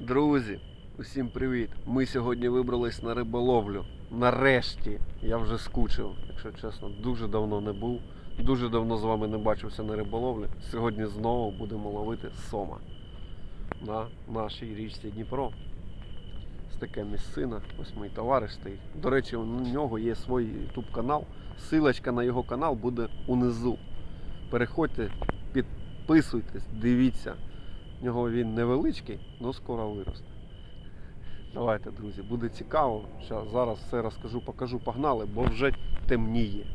Друзі, усім привіт! Ми сьогодні вибрались на риболовлю. Нарешті я вже скучив, якщо чесно, дуже давно не був. Дуже давно з вами не бачився на риболовлі. Сьогодні знову будемо ловити сома на нашій річці Дніпро. Ось таке місцина. Ось мій товариш стоїть. До речі, у нього є свій YouTube канал. Силочка на його канал буде унизу. Переходьте, підписуйтесь, дивіться. В нього він невеличкий, але скоро виросте. Давайте, друзі, буде цікаво. Зараз все розкажу, покажу, погнали, бо вже темніє.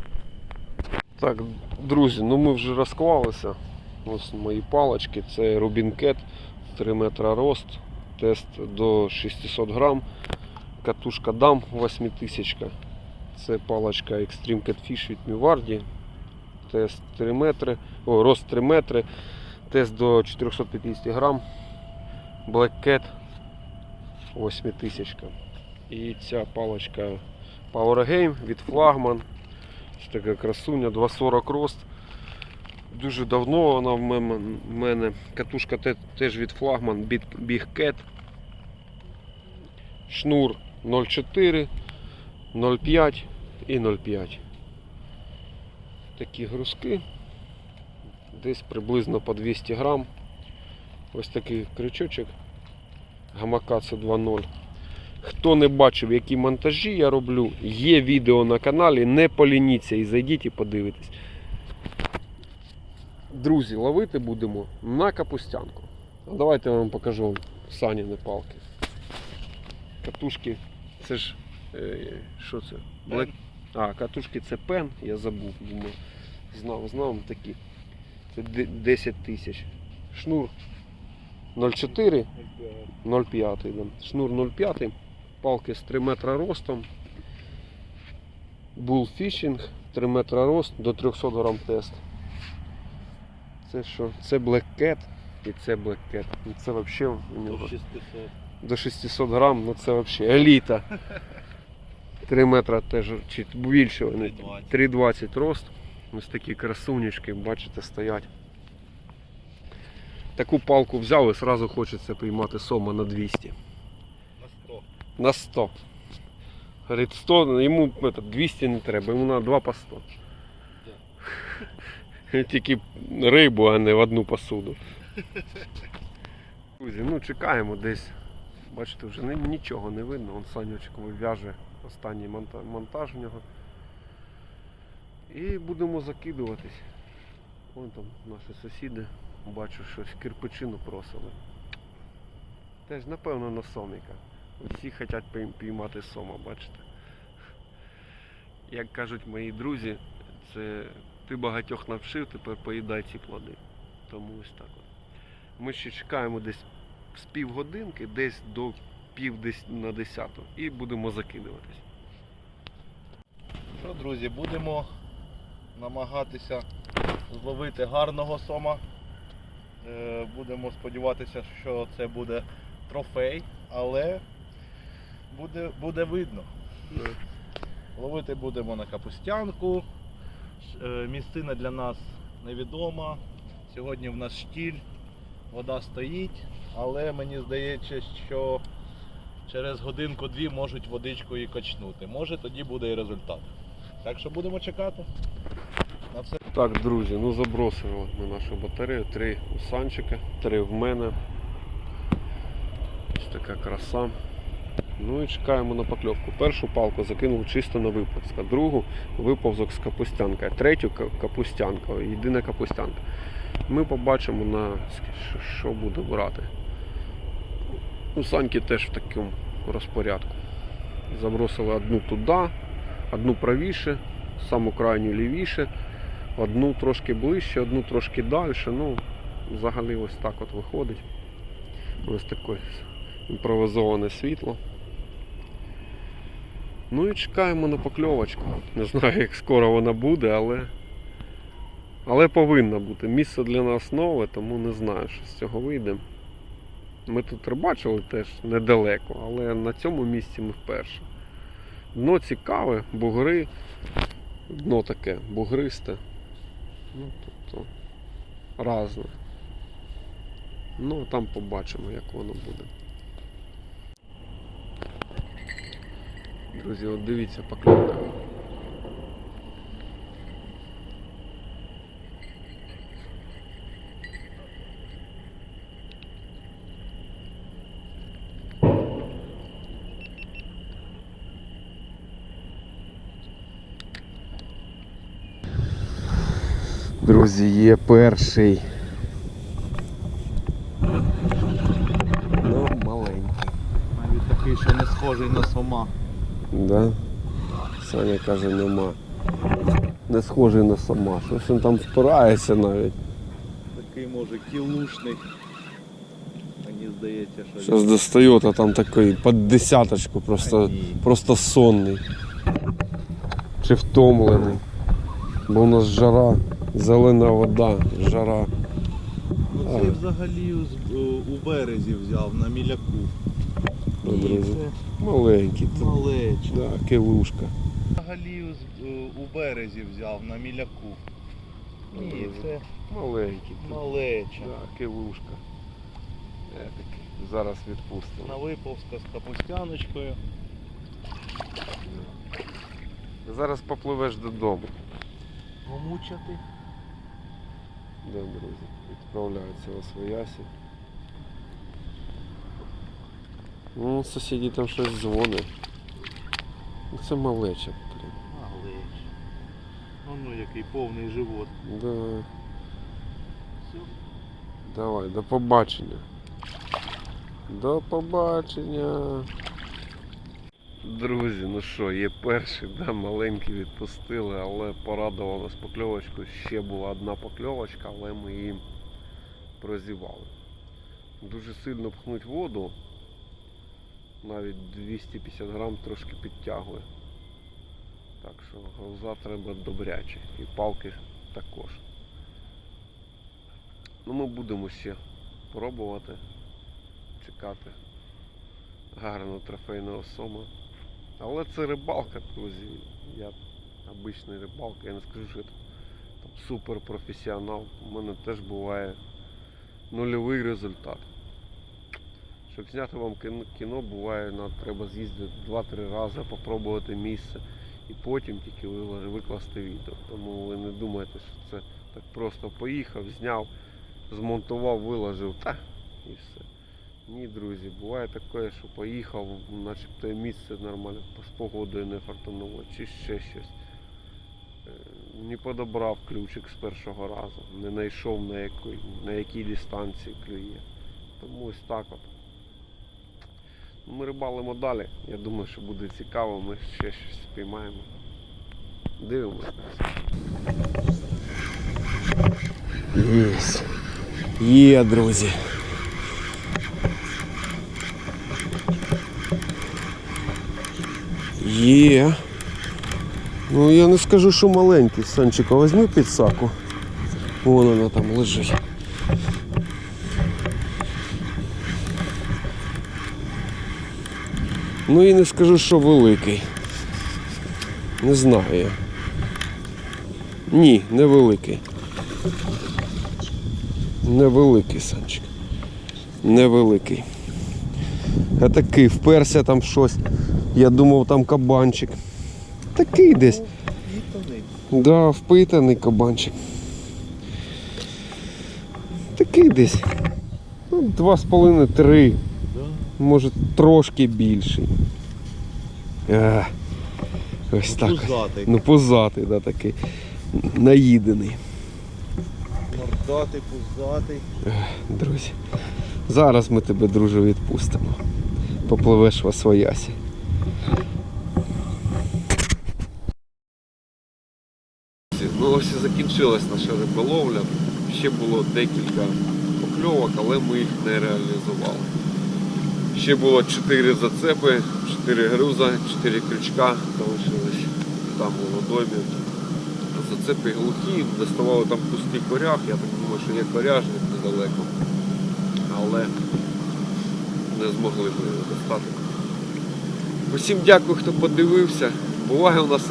Так, друзі, ну ми вже розклалися. Ось мої палочки. Це Cat, 3 метра рост, тест до 600 грам, катушка дам 8000. Це палочка Extreme Catfish від Mivardi. Тест 3 метри, о, рост 3 метри, тест до 450 грам. Black Cat 8000. І ця палочка Power Game від Flagman. Ось така красуня, 240 рост. Дуже давно вона в мене. Катушка теж від Big, Big Cat. Шнур 0,4, 0,5 і 0,5. Такі грузки. Десь приблизно по 200 грам. Ось такий крючочок. Гамакацу 2.0. Хто не бачив, які монтажі я роблю, є відео на каналі, не полініться і зайдіть і подивитесь. Друзі, ловити будемо на капустянку. А Давайте я вам покажу саніни палки. Катушки, це ж. Е, що це? Black... А, катушки це пен, я забув, думаю. Знав, знав такі. Це 10 тисяч. Шнур 0,4, 0,5. Шнур 0,5, палки з 3 метра ростом. Bullfishing 3 метра рост до 300 грам тест. Це що? Це Black Cat і це Black Cat. Ну, Це взагалі у нього до 600 грам, ну це взагалі еліта. 3 метра теж чи більше вони. 3,20. 3,20 рост. Ось такі красунечки, бачите, стоять. Таку палку взяв і одразу хочеться піймати сома на 200. На 100. На 100. Говорить, 100, йому 200 не треба, йому на 2 по 100. Тільки рибу, а не в одну посуду. Друзі, ну чекаємо десь. Бачите, вже нічого не видно. Он Санючок вив'яже останній монтаж в нього. І будемо закидуватись. Вон там наші сусіди, бачу, щось кирпичину просили. Теж, напевно, на соміка. Всі хочуть піймати сома, бачите. Як кажуть мої друзі, це ти багатьох навчив, тепер поїдай ці плоди. Тому ось так от. Ми ще чекаємо десь з півгодинки, десь до пів на десяту і будемо закидуватись. Що, друзі, будемо намагатися зловити гарного сома. Е, Будемо сподіватися, що це буде трофей, але буде, буде видно. Ловити будемо на капустянку. Е, Місцина для нас невідома. Сьогодні в нас штіль, вода стоїть, але мені здається, що через годинку-дві можуть водичку і качнути. Може тоді буде і результат. Так що будемо чекати. Так, друзі, ну забросили ми нашу батарею. Три у Санчика, три в мене. Ось така краса. Ну і чекаємо на покльовку. Першу палку закинув чисто на виповзк, другу виповзок з капустянка, третю капустянка, єдина капустянка. Ми побачимо на що- буде брати. У Саньки теж в такому розпорядку. Забросили одну туди, одну правіше, саму крайню лівіше. Одну трошки ближче, одну трошки далі. Ну, взагалі ось так от виходить. Ось таке імпровизоване світло. Ну і чекаємо на покльовочку. Не знаю, як скоро вона буде, але. Але повинна бути. Місце для нас нове, тому не знаю, що з цього вийде. Ми тут рибачили теж недалеко, але на цьому місці ми вперше. Дно цікаве, бугри, дно таке бугристе. Ну, тобто разне. Ну, там побачимо, як воно буде. Друзі, от дивіться покльовка. Друзі, є перший. Ну, маленький. Навіть такий, що не схожий на сома. Да? Саня каже, нема. Не схожий на сама. Щось він там впирається навіть. Такий може кілушний. Мені здається, що Зараз достає, а там такий під десяточку, просто, просто сонний. Чи втомлений. Бо у нас жара, зелена вода, жара. Ну, А. цей взагалі у березі взяв на міляку. Це Маленький. Малече. Да, килушка. Взагалі у березі взяв на міляку. Ні, це Маленький. тут. малече. Да, килушка. Е, такий. Зараз відпустимо. На виповзка з капустяночкою. Зараз попливеш додому. Помучати. Да, друзі, відправляються у своясі. Ну, сусіді там щось дзвонить. Ну, Це малеча, блін. Малече. Ну, ну який повний живот. Да. Все. Давай, до побачення. До побачення. Друзі, ну що, є перший, да, маленький відпустили, але порадували нас покльовочкою. Ще була одна покльовочка, але ми її прозівали. Дуже сильно пхнуть воду. Навіть 250 грам трошки підтягує. Так що груза треба добряче. І палки також. Ну ми будемо ще пробувати чекати гарного трофейного сома. Але це рибалка, друзі. Я обичний рибалка, я не скажу, що я там суперпрофесіонал. У мене теж буває нульовий результат. Щоб зняти вам кіно, буває, на, треба з'їздити 2-3 рази, попробувати місце і потім тільки викласти відео. Тому ви не думайте, що це так просто поїхав, зняв, змонтував, виложив, та і все. Ні, друзі, буває таке, що поїхав, начебто і місце нормальне, з погодою не фартануло, чи ще щось. Е, Не подобрав ключик з першого разу, не знайшов на якій, на якій дистанції клює. Тому ось так от. Ну, Ми рибалимо далі. Я думаю, що буде цікаво, ми ще щось спіймаємо. Дивимося. Є, друзі. Є. Ну я не скажу, що маленький. Санчика, візьми підсаку. Вон вона там лежить. Ну і не скажу, що великий. Не знаю я. Ні, невеликий. Невеликий Санчик. Невеликий. А такий вперся там щось. Я думав там кабанчик. Такий десь. Да, впитаний кабанчик. Такий десь. Ну, два з половиною, три. Може трошки більший. А, ось так. ось. Пузатий. Ну позатий, да, такий. Наїдений. Мордатий, пузатий. Друзі. Зараз ми тебе, друже, відпустимо. Попливеш в освоясі. Ну ось і закінчилась наша риболовля. Ще було декілька покльовок, але ми їх не реалізували. Ще було 4 зацепи, 4 груза, 4 крючка залишились там у водоймі. Зацепи глухі, доставали там пустий коряг, я так думаю, що є коряжник недалеко. Але не змогли ми його достати. Усім дякую, хто подивився. Буває у нас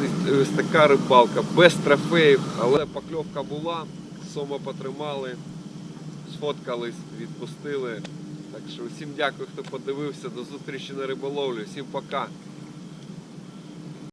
ось така рибалка без трофеїв, але покльовка була, сома потримали, сфоткались, відпустили. Так що усім дякую, хто подивився. До зустрічі на риболовлі. Всім пока.